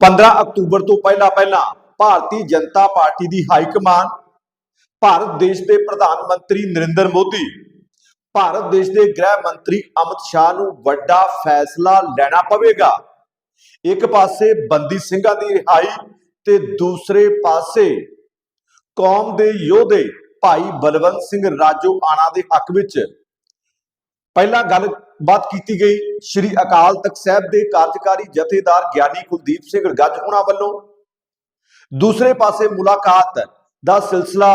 15 October ਤੋਂ ਪਹਿਲਾਂ ਪਹਿਲਾਂ ਭਾਰਤੀ ਜਨਤਾ ਪਾਰਟੀ ਦੀ ਹਾਈ ਕਮਾਨ ਭਾਰਤ ਦੇਸ਼ ਦੇ ਪ੍ਰਧਾਨ ਮੰਤਰੀ ਨਰਿੰਦਰ ਮੋਦੀ, ਭਾਰਤ ਦੇਸ਼ ਦੇ ਗ੍ਰਹਿ ਮੰਤਰੀ ਅਮਿਤ ਸ਼ਾਹ ਨੂੰ ਵੱਡਾ ਫੈਸਲਾ ਲੈਣਾ ਪਵੇਗਾ। ਇੱਕ ਪਾਸੇ ਬੰਦੀ ਸਿੰਘਾਂ ਦੀ ਰਿਹਾਈ ਤੇ ਦੂਸਰੇ ਪਾਸੇ ਕੌਮ ਦੇ ਯੋਧੇ ਭਾਈ ਬਲਵੰਤ ਸਿੰਘ ਰਾਜੋ ਆਣਾ ਦੇ ਹੱਕ ਵਿੱਚ। ਪਹਿਲਾਂ ਗੱਲ ਗੱਲਬਾਤ ਕੀਤੀ ਗਈ। ਸ੍ਰੀ ਅਕਾਲ ਤਖਤ ਸਾਹਿਬ ਦੇ ਕਾਰਜਕਾਰੀ ਜਥੇਦਾਰ ਗਿਆਨੀ ਕੁਲਦੀਪ ਸਿੰਘ ਗੱਜ ਹੋਣਾ ਵੱਲੋਂ ਦੂਸਰੇ ਪਾਸੇ ਮੁਲਾਕਾਤ ਦਾ ਸਿਲਸਿਲਾ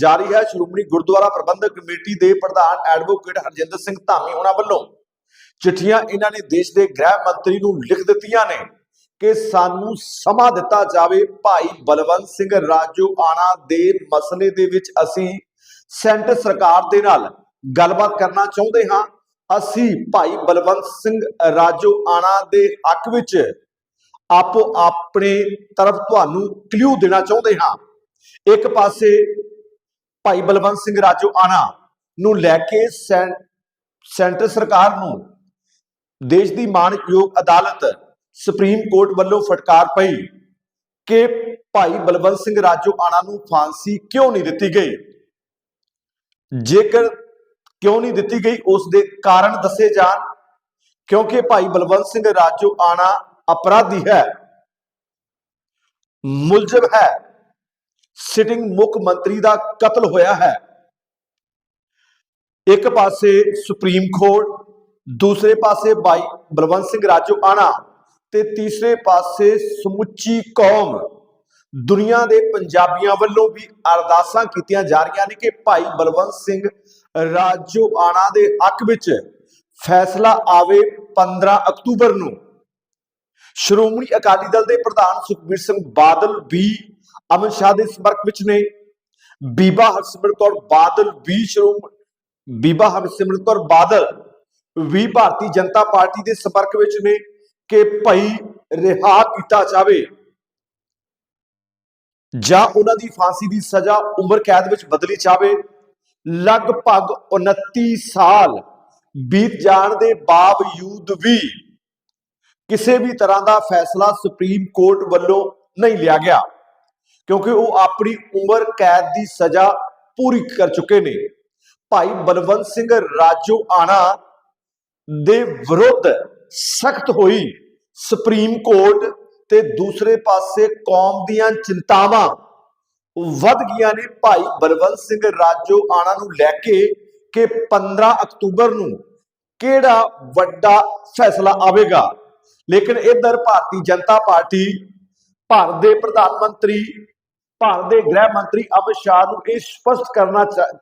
ਜਾਰੀ ਹੈ। ਸ਼੍ਰੋਮਣੀ ਗੁਰਦੁਆਰਾ ਪ੍ਰਬੰਧਕ ਕਮੇਟੀ ਦੇ ਪ੍ਰਧਾਨ ਐਡਵੋਕੇਟ ਹਰਜਿੰਦਰ ਸਿੰਘ ਧਾਮੀ ਹੋਣਾ ਵੱਲੋਂ ਚਿੱਠੀਆਂ ਇਹਨਾਂ ਨੇ ਦੇਸ਼ ਦੇ ਗ੍ਰਹਿ ਮੰਤਰੀ ਨੂੰ ਲਿਖ ਦਿੱਤੀਆਂ ਨੇ ਕਿ ਸਾਨੂੰ ਸਮਾਂ ਦਿੱਤਾ ਜਾਵੇ। ਭਾਈ ਬਲਵੰਤ ਸਿੰਘ ਰਾਜੋ ਆਣਾ ਦੇ ਮਸਲੇ ਦੇ ਵਿੱਚ ਅਸੀਂ ਸੈਂਟਰ ਸਰਕਾਰ ਦੇ ਨਾਲ ਗੱਲਬਾਤ ਕਰਨਾ ਚਾਹੁੰਦੇ ਹਾਂ। ਅਸੀਂ ਭਾਈ ਬਲਵੰਤ ਸਿੰਘ ਰਾਜੋ ਆਣਾ ਦੇ ਹੱਕ ਵਿੱਚ ਆਪੋ ਆਪਣੇ ਤਰਫ ਤੁਹਾਨੂੰ ਕਲਿਊ ਦੇਣਾ ਚਾਹੁੰਦੇ ਹਾਂ। ਇੱਕ ਪਾਸੇ ਭਾਈ ਬਲਵੰਤ ਸਿੰਘ ਰਾਜੋ ਆਣਾ ਨੂੰ ਲੈ ਕੇ ਸੈਂਟਰ ਸਰਕਾਰ ਨੂੰ ਦੇਸ਼ ਦੀ ਮਾਨਯੋਗ ਅਦਾਲਤ ਸੁਪਰੀਮ ਕੋਰਟ ਵੱਲੋਂ ਫਟਕਾਰ ਪਈ ਕਿ ਭਾਈ ਬਲਵੰਤ ਸਿੰਘ ਰਾਜੋ ਆਣਾ ਨੂੰ ਫਾਂਸੀ ਕਿਉਂ ਨਹੀਂ ਦਿੱਤੀ ਗਈ? ਜੇਕਰ ਕਿਉਂ ਨਹੀਂ ਦਿੱਤੀ ਗਈ? ਉਸ ਦੇ ਕਾਰਨ ਦੱਸੇ ਜਾਣ। ਕਿਉਂਕਿ ਭਾਈ ਬਲਵੰਤ ਸਿੰਘ ਰਾਜੋ ਆਣਾ ਅਪਰਾਧੀ ਹੈ। ਮੁਲਜ਼ਮ ਹੈ। ਸਿਟਿੰਗ ਮੁੱਖ ਮੰਤਰੀ ਦਾ ਕਤਲ ਹੋਇਆ ਹੈ। ਇੱਕ ਪਾਸੇ ਸੁਪਰੀਮ ਕੋਰਟ, ਦੂਸਰੇ ਪਾਸੇ ਭਾਈ ਬਲਵੰਤ ਸਿੰਘ ਰਾਜੋ ਆਣਾ ਤੇ ਤੀਸਰੇ ਪਾਸੇ ਸਮੁੱਚੀ ਕੌਮ। ਦੁਨੀਆ ਦੇ ਪੰਜਾਬੀਆਂ ਵੱਲੋਂ ਵੀ ਅਰਦਾਸਾਂ ਕੀਤੀਆਂ ਜਾ ਰਹੀਆਂ ਨੇ ਕਿ ਭਾਈ ਬਲਵੰਤ ਸਿੰਘ ਰਾਜੋ ਆਣਾ ਦੇ ਹੱਕ ਵਿੱਚ ਫੈਸਲਾ ਆਵੇ 15 ਅਕਤੂਬਰ ਨੂੰ। ਸ਼੍ਰੋਮਣੀ ਅਕਾਲੀ ਦਲ ਦੇ ਪ੍ਰਧਾਨ ਸੁਖਬੀਰ ਸਿੰਘ ਬਾਦਲ ਵੀ ਅਮਿਤ ਸ਼ਾਹ ਦੇ ਸਮਰਕ ਵਿੱਚ ਨੇ। ਬੀਬਾ ਹਰਸਿਮਰਤ ਕੌਰ ਬਾਦਲ ਵੀ ਸ਼੍ਰੋਮ, ਬੀਬਾ ਹਰਸਿਮਰਤ ਕੌਰ ਬਾਦਲ ਵੀ ਭਾਰਤੀ ਜਨਤਾ ਪਾਰਟੀ ਦੇ ਸੰਪਰਕ ਵਿੱਚ ਨੇ ਕਿ ਭਾਈ ਰਿਹਾ ਕੀਤਾ ਜਾਵੇ। ਜਾਂ ਉਹਨਾਂ ਦੀ ਫਾਂਸੀ ਦੀ ਸਜ਼ਾ ਉਮਰ ਕੈਦ ਵਿੱਚ ਬਦਲੀ ਜਾਵੇ। ਲਗਭਗ 29 ਸਾਲ ਬੀਤ ਜਾਣ ਦੇ ਬਾਵਜੂਦ ਵੀ ਕਿਸੇ ਵੀ ਤਰ੍ਹਾਂ ਦਾ ਫੈਸਲਾ ਸੁਪਰੀਮ ਕੋਰਟ ਵੱਲੋਂ ਨਹੀਂ ਲਿਆ ਗਿਆ, ਕਿਉਂਕਿ ਉਹ ਆਪਣੀ ਉਮਰ, ਕੈਦ ਦੀ ਸਜ਼ਾ ਪੂਰੀ ਕਰ ਚੁੱਕੇ ਨੇ। ਭਾਈ ਬਲਵੰਤ ਸਿੰਘ ਰਾਜੋ ਆਣਾ ਦੇ ਵਿਰੁੱਧ ਸਖਤ ਹੋਈ ਸੁਪਰੀਮ ਕੋਰਟ ਤੇ ਦੂਸਰੇ ਪਾਸੇ ਕੌਮ ਦੀਆਂ ਚਿੰਤਾਵਾਂ ਵੱਧ ਗਈਆਂ ਨੇ। ਭਾਈ ਬਲਵੰਤ ਸਿੰਘ ਰਾਜੋ ਆਣਾ ਨੂੰ ਲੈ ਕੇ ਕਿ 15 ਅਕਤੂਬਰ ਨੂੰ ਕਿਹੜਾ ਵੱਡਾ ਫੈਸਲਾ ਆਵੇਗਾ? ਲੇਕਿਨ ਇਧਰ ਭਾਰਤੀ ਜਨਤਾ ਪਾਰਟੀ, ਭਾਰਤ ਦੇ ਪ੍ਰਧਾਨ ਮੰਤਰੀ, ਭਾਰਤ ਦੇ ਗ੍ਰਹਿ ਮੰਤਰੀ ਅਮਿਤ ਸ਼ਾਹ ਨੂੰ ਇਹ ਸਪਸ਼ਟ ਕਰਨਾ ਚਾ-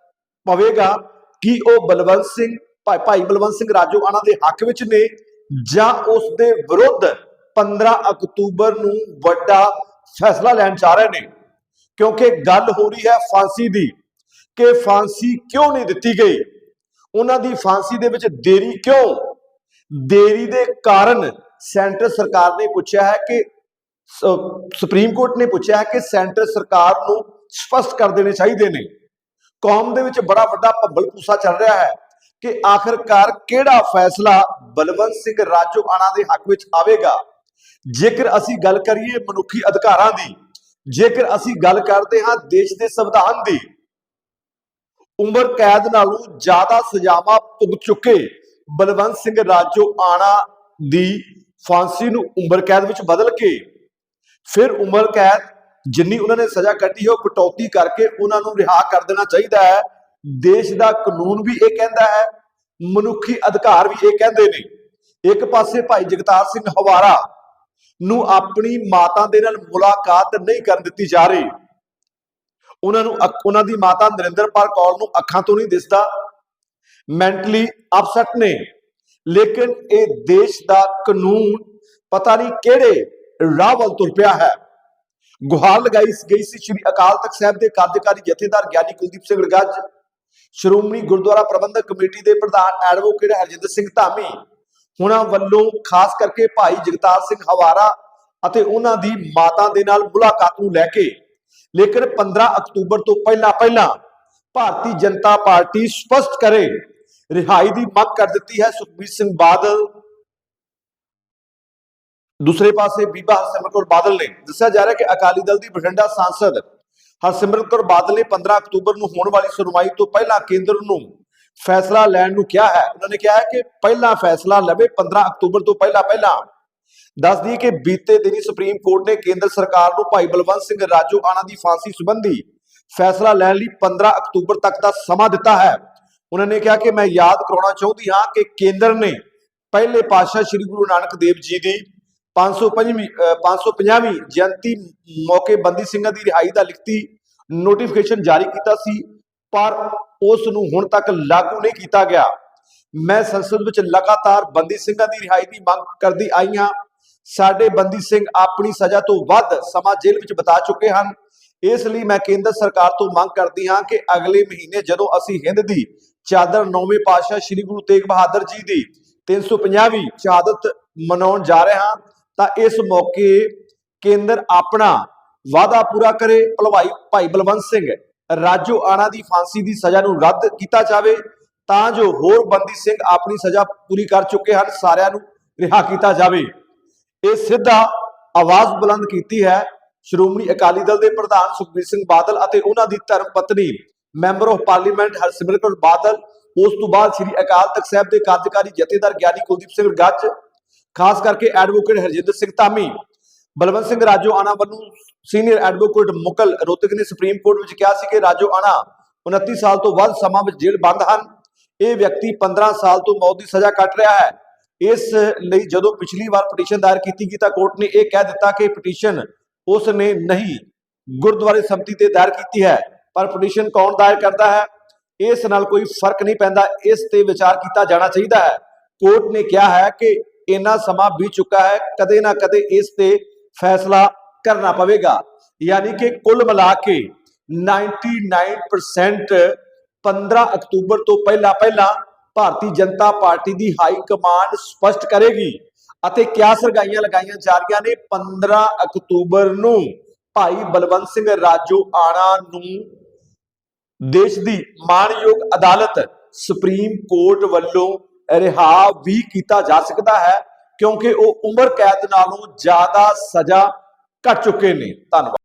ਪਵੇਗਾ ਕਿ ਉਹ ਬਲਵੰਤ ਸਿੰਘ, ਭਾਈ ਭਾਈ ਬਲਵੰਤ ਸਿੰਘ ਰਾਜੋ ਆਣਾ ਦੇ ਹੱਕ ਵਿੱਚ ਨੇ ਜਾਂ ਉਸ ਦੇ ਵਿਰੁੱਧ 15 ਅਕਤੂਬਰ ਨੂੰ ਵੱਡਾ ਫੈਸਲਾ ਲੈਣ ਜਾ ਰਹੇ ਨੇ। ਕਿਉਂਕਿ ਗੱਲ ਹੋ ਰਹੀ ਹੈ ਫਾਂਸੀ ਦੀ ਕਿ ਫਾਂਸੀ ਕਿਉਂ ਨਹੀਂ ਦਿੱਤੀ ਗਈ? ਉਹਨਾਂ ਦੀ ਫਾਂਸੀ ਦੇ ਵਿੱਚ ਦੇਰੀ ਕਿਉਂ? ਦੇਰੀ ਦੇ ਕਾਰਨ ਸੈਂਟਰ ਸਰਕਾਰ ਨੇ ਪੁੱਛਿਆ ਹੈ ਕਿ ਸੁਪਰੀਮ ਕੋਰਟ ਨੇ ਪੁੱਛਿਆ ਹੈ ਕਿ ਸੈਂਟਰ ਸਰਕਾਰ ਨੂੰ ਸਪਸ਼ਟ ਕਰ ਦੇਣੇ ਚਾਹੀਦੇ ਨੇ। ਕੌਮ ਦੇ ਵਿੱਚ ਬੜਾ ਵੱਡਾ ਭੰਬਲ ਪੂਸਾ ਚੱਲ ਰਿਹਾ ਹੈ ਕਿ ਆਖਰਕਾਰ ਕਿਹੜਾ ਫੈਸਲਾ ਬਲਵੰਤ ਸਿੰਘ ਰਾਜੋਆਣਾ ਦੇ ਹੱਕ ਵਿੱਚ ਆਵੇਗਾ? ਜੇਕਰ ਅਸੀਂ ਗੱਲ ਕਰੀਏ ਮਨੁੱਖੀ ਅਧਿਕਾਰਾਂ ਦੀ ਜੇਕਰ ਅਸੀਂ ਗੱਲ ਕਰਦੇ ਹਾਂ ਦੇਸ਼ ਦੇ ਸੰਵਿਧਾਨ ਦੀ, ਉਮਰ ਕੈਦ ਨਾਲੋਂ ਜ਼ਿਆਦਾ ਸਜ਼ਾਵਾਂ ਭੁਗਤ ਚੁੱਕੇ ਬਲਵੰਤ ਸਿੰਘ ਰਾਜੋ ਆਣਾ ਦੀ ਫਾਂਸੀ ਨੂੰ ਉਮਰ ਕੈਦ ਵਿੱਚ ਬਦਲ ਕੇ, ਫਿਰ ਉਮਰ ਕੈਦ ਜਿੰਨੀ ਉਹਨਾਂ ਨੇ ਸਜ਼ਾ ਕੱਟੀ ਹੈ ਉਹ ਕਟੌਤੀ ਕਰਕੇ ਉਹਨਾਂ ਨੂੰ ਰਿਹਾ ਕਰ ਦੇਣਾ ਚਾਹੀਦਾ ਹੈ। ਦੇਸ਼ ਦਾ ਕਾਨੂੰਨ ਵੀ ਇਹ ਕਹਿੰਦਾ ਹੈ, ਮਨੁੱਖੀ ਅਧਿਕਾਰ ਵੀ ਇਹ ਕਹਿੰਦੇ ਨੇ। ਇੱਕ ਪਾਸੇ ਭਾਈ ਜਗਤਾਰ ਸਿੰਘ ਹਵਾਰਾ ਨੂੰ ਆਪਣੀ ਮਾਤਾ ਦੇ ਨਾਲ ਮੁਲਾਕਾਤ ਨਹੀਂ ਕਰਨ ਦਿੱਤੀ ਜਾ ਰਹੀ। ਉਹਨਾਂ ਨੂੰ ਉਹਨਾਂ ਦੀ ਮਾਤਾ ਨਰਿੰਦਰਪਾਲ ਕੌਰ ਨੂੰ ਅੱਖਾਂ ਤੋਂ ਨਹੀਂ ਦਿਸਦਾ। ਮੈਂਟਲੀ ਅਪਸੈਟ ਨੇ। ਲੇਕਿਨ ਇਹ ਦੇਸ਼ ਦਾ ਕਾਨੂੰਨ ਪਤਾ ਨਹੀਂ ਕਿਹੜੇ ਰਾਹ ਵੱਲ ਤੁਰ ਪਿਆ ਹੈ। ਗੁਹਾਰ ਲਗਾਈ ਗਈ ਸੀ ਸ੍ਰੀ ਅਕਾਲ ਤਖਤ ਸਾਹਿਬ ਦੇ ਕਾਰਜਕਾਰੀ ਜਥੇਦਾਰ ਗਿਆਨੀ ਕੁਲਦੀਪ ਸਿੰਘ ਗੱਜ ਸ਼੍ਰੋਮਣੀ ਗੁਰਦੁਆਰਾ ਪ੍ਰਬੰਧਕ ਕਮੇਟੀ ਦੇ ਪ੍ਰਧਾਨ ਐਡਵੋਕੇਟ ਹਰਜਿੰਦਰ ਸਿੰਘ ਧਾਮੀ। ਉਹਨਾਂ ਵੱਲੋਂ ਖਾਸ ਕਰਕੇ ਭਾਈ ਜਗਤਾਰ ਸਿੰਘ ਹਵਾਰਾ ਅਤੇ ਉਹਨਾਂ ਦੀ ਮਾਤਾ ਦੇ ਨਾਲ ਮੁਲਾਕਾਤ ਨੂੰ ਲੈ ਕੇ, ਲੇਕਿਨ 15 ਅਕਤੂਬਰ ਤੋਂ ਪਹਿਲਾਂ ਪਹਿਲਾਂ ਭਾਰਤੀ ਜਨਤਾ ਪਾਰਟੀ ਸਪਸ਼ਟ ਕਰੇ, ਰਿਹਾਈ ਦੀ ਮੰਗ ਕਰ ਦਿੱਤੀ ਹੈ ਸੁਖਬੀਰ ਸਿੰਘ ਬਾਦਲ। ਦੂਸਰੇ ਪਾਸੇ ਬੀਬਾ ਹਰਸਿਮਰਤ ਕੌਰ ਬਾਦਲ ਨੇ ਦੱਸਿਆ ਜਾ ਰਿਹਾ ਕਿ ਅਕਾਲੀ ਦਲ ਦੀ ਬਠਿੰਡਾ ਸਾਂਸਦ ਹਰਸਿਮਰਤ ਕੌਰ ਬਾਦਲ ਨੇ 15 ਅਕਤੂਬਰ ਨੂੰ ਹੋਣ ਵਾਲੀ ਸੁਣਵਾਈ ਤੋਂ ਪਹਿਲਾਂ ਕੇਂਦਰ ਨੂੰ ਫੈਸਲਾ ਲੈਣ ਨੂੰ ਕਿਹਾ ਹੈ। ਉਹਨਾਂ ਨੇ ਕਿਹਾ ਹੈ ਕਿ ਪਹਿਲਾ ਫੈਸਲਾ ਲਵੇ 15 ਅਕਤੂਬਰ ਤੋਂ ਪਹਿਲਾਂ ਪਹਿਲਾਂ। ਦੱਸ ਦਈਏ ਕਿ ਬੀਤੇ ਦਿਨੀ ਸੁਪਰੀਮ ਕੋਰਟ ਨੇ ਕੇਂਦਰ ਸਰਕਾਰ ਨੂੰ ਭਾਈ ਬਲਵੰਤ ਸਿੰਘ ਰਾਜੋ ਆਣਾ ਦੀ ਫਾਂਸੀ ਸੰਬੰਧੀ ਫੈਸਲਾ ਲੈਣ ਲਈ 15 ਅਕਤੂਬਰ ਤੱਕ ਦਾ ਸਮਾਂ ਦਿੱਤਾ ਹੈ। ਉਹਨਾਂ ਨੇ ਕਿਹਾ ਕਿ ਮੈਂ ਯਾਦ ਕਰਾਉਣਾ ਚਾਹੁੰਦੀ ਹਾਂ ਕਿ ਕੇਂਦਰ ਨੇ ਪਹਿਲੇ ਪਾਤਸ਼ਾਹ ਸ੍ਰੀ ਗੁਰੂ ਨਾਨਕ ਦੇਵ ਜੀ ਦੀ 550ਵੀਂ ਅਹ 550ਵੀਂ ਜਯੰਤੀ ਮੌਕੇ ਬੰਦੀ ਸਿੰਘਾਂ ਦੀ ਰਿਹਾਈ ਦਾ ਲਿਖਤੀ ਨੋਟੀਫਿਕੇਸ਼ਨ ਜਾਰੀ ਕੀਤਾ ਸੀ। ਪਰ ਉਸ ਨੂੰ ਹੁਣ ਤੱਕ ਲਾਗੂ ਨਹੀਂ ਕੀਤਾ ਗਿਆ। ਮੈਂ ਸੰਸਦ ਵਿੱਚ ਲਗਾਤਾਰ ਬੰਦੀ ਸਿੰਘਾਂ ਦੀ ਰਿਹਾਈ ਦੀ ਮੰਗ ਕਰਦੀ ਆਈ ਹਾਂ। ਸਾਡੇ ਬੰਦੀ ਸਿੰਘ ਆਪਣੀ ਸਜ਼ਾ ਤੋਂ ਵੱਧ ਸਮਾਂ ਜੇਲ੍ਹ ਵਿੱਚ ਬਿਤਾ ਚੁੱਕੇ ਹਨ। ਇਸ ਲਈ ਮੈਂ ਕੇਂਦਰ ਸਰਕਾਰ ਤੋਂ ਮੰਗ ਕਰਦੀ ਹਾਂ ਕਿ ਅਗਲੇ ਮਹੀਨੇ ਜਦੋਂ ਅਸੀਂ ਹਿੰਦ ਦੀ ਚਾਦਰ ਨੌਵੇਂ ਪਾਤਸ਼ਾਹ ਸ੍ਰੀ ਗੁਰੂ ਤੇਗ ਬਹਾਦਰ ਜੀ ਦੀ 350ਵੀਂ ਸ਼ਹਾਦਤ ਮਨਾਉਣ ਜਾ ਰਹੇ ਹਾਂ, ਤਾਂ ਇਸ ਮੌਕੇ ਕੇਂਦਰ ਆਪਣਾ ਵਾਅਦਾ ਪੂਰਾ ਕਰੇ। ਭਲਵਾਈ ਭਾਈ ਬਲਵੰਤ ਸਿੰਘ। ਰਾਜੋ ਆਣਾ ਦੀ ਫਾਂਸੀ ਦੀ ਸਜ਼ਾ ਨੂੰ ਰੱਦ ਕੀਤਾ ਜਾਵੇ, ਤਾਂ ਜੋ ਹੋਰ ਬੰਦੀ ਸਿੰਘ ਆਪਣੀ ਸਜ਼ਾ ਪੂਰੀ ਕਰ ਚੁੱਕੇ ਹਨ, ਸਾਰਿਆਂ ਨੂੰ ਰਿਹਾ ਕੀਤਾ ਜਾਵੇ। ਇਹ ਸਿੱਧਾ ਆਵਾਜ਼ ਬੁਲੰਦ ਕੀਤੀ ਹੈ ਸ਼੍ਰੋਮਣੀ ਅਕਾਲੀ ਦਲ ਦੇ ਪ੍ਰਧਾਨ ਸੁਖਬੀਰ ਸਿੰਘ ਬਾਦਲ ਅਤੇ ਉਹਨਾਂ ਦੀ ਧਰਮ ਪਤਨੀ, member of parliament Harsimrat Kaur Badal, ਉਸ ਤੋਂ ਬਾਅਦ ਸ੍ਰੀ ਅਕਾਲ ਤਖਤ ਸਾਹਿਬ ਦੇ ਕਾਰਜਕਾਰੀ ਜਥੇਦਾਰ ਗਿਆਨੀ ਕੁਲਦੀਪ ਸਿੰਘ ਗੱਜ, ਖਾਸ ਕਰਕੇ ਐਡਵੋਕੇਟ ਹਰਜਿੰਦਰ ਸਿੰਘ ਧਾਮੀ। ਬਲਵੰਤ ਸਿੰਘ ਰਾਜੋ ਆਣਾ ਵੱਲੋਂ ਸੀਨੀਅਰ ਐਡਵੋਕੇਟ ਮੁਕਲ ਰੋਤਕ ਨੇ ਸੁਪਰੀਮ ਕੋਰਟ ਵਿੱਚ ਕਿਹਾ ਸੀ ਕਿ ਰਾਜੋ ਆਣਾ 29 ਸਾਲ ਤੋਂ ਵੱਧ ਸਮਾਂ ਵਿੱਚ ਜੇਲ੍ਹ ਬੰਦ ਹਨ। ਇਹ ਵਿਅਕਤੀ 15 ਸਾਲ ਤੋਂ ਮੌਤ ਦੀ ਸਜ਼ਾ ਕੱਟ ਰਿਹਾ ਹੈ। ਇਸ ਲਈ ਜਦੋਂ ਪਿਛਲੀ ਵਾਰ ਪਟੀਸ਼ਨ ਦਾਇਰ ਕੀਤੀ ਗਈ ਤਾਂ ਕੋਰਟ ਨੇ ਇਹ ਕਹਿ ਦਿੱਤਾ ਕਿ ਪਟੀਸ਼ਨ ਉਸ ਨੇ ਨਹੀਂ, ਗੁਰਦੁਆਰੇ ਸੰਮਤੀ ਤੇ ਦਾਇਰ ਕੀਤੀ ਹੈ, ਪਰ ਪਟੀਸ਼ਨ ਕੌਣ ਦਾਇਰ ਕਰਦਾ ਹੈ? ਇਸ ਨਾਲ ਕੋਈ ਫ਼ਰਕ ਨਹੀਂ ਪੈਂਦਾ। ਇਸ ਤੇ ਵਿਚਾਰ ਕੀਤਾ ਜਾਣਾ ਚਾਹੀਦਾ ਹੈ। ਕੋਰਟ ਨੇ ਕਿਹਾ ਹੈ ਕਿ ਇੰਨਾ ਸਮਾਂ ਬੀਤ ਚੁੱਕਾ ਹੈ, ਕਦੇ ਨਾ ਕਦੇ ਇਸ ਤੇ ਫੈਸਲਾ ਕਰਨਾ ਪਵੇਗਾ। ਯਾਨੀ ਕਿ ਕੁੱਲ ਮਿਲਾ ਕੇ 99% 15 ਅਕਤੂਬਰ ਤੋਂ ਪਹਿਲਾਂ ਪਹਿਲਾਂ ਭਾਰਤੀ ਜਨਤਾ ਪਾਰਟੀ ਦੀ ਹਾਈ ਕਮਾਂਡ ਸਪਸ਼ਟ ਕਰੇਗੀ ਅਤੇ ਕਿਆ ਸਰਗਾਈਆਂ ਲਗਾਈਆਂ ਜਾ ਰਹੀਆਂ ਨੇ? 15 ਅਕਤੂਬਰ ਨੂੰ ਭਾਈ ਬਲਵੰਤ ਸਿੰਘ ਰਾਜੋ ਆਣਾ ਨੂੰ ਦੇਸ਼ ਦੀ ਮਾਣਯੋਗ ਅਦਾਲਤ ਸੁਪਰੀਮ ਕੋਰਟ ਵੱਲੋਂ ਰਿਹਾ ਵੀ ਕੀਤਾ ਜਾ ਸਕਦਾ ਹੈ। ਕਿਉਂਕਿ ਉਹ ਉਮਰ ਕੈਦ ਨਾਲੋਂ ਜ਼ਿਆਦਾ ਸਜ਼ਾ ਕੱਟ ਚੁੱਕੇ ਨੇ। ਧੰਨਵਾਦ।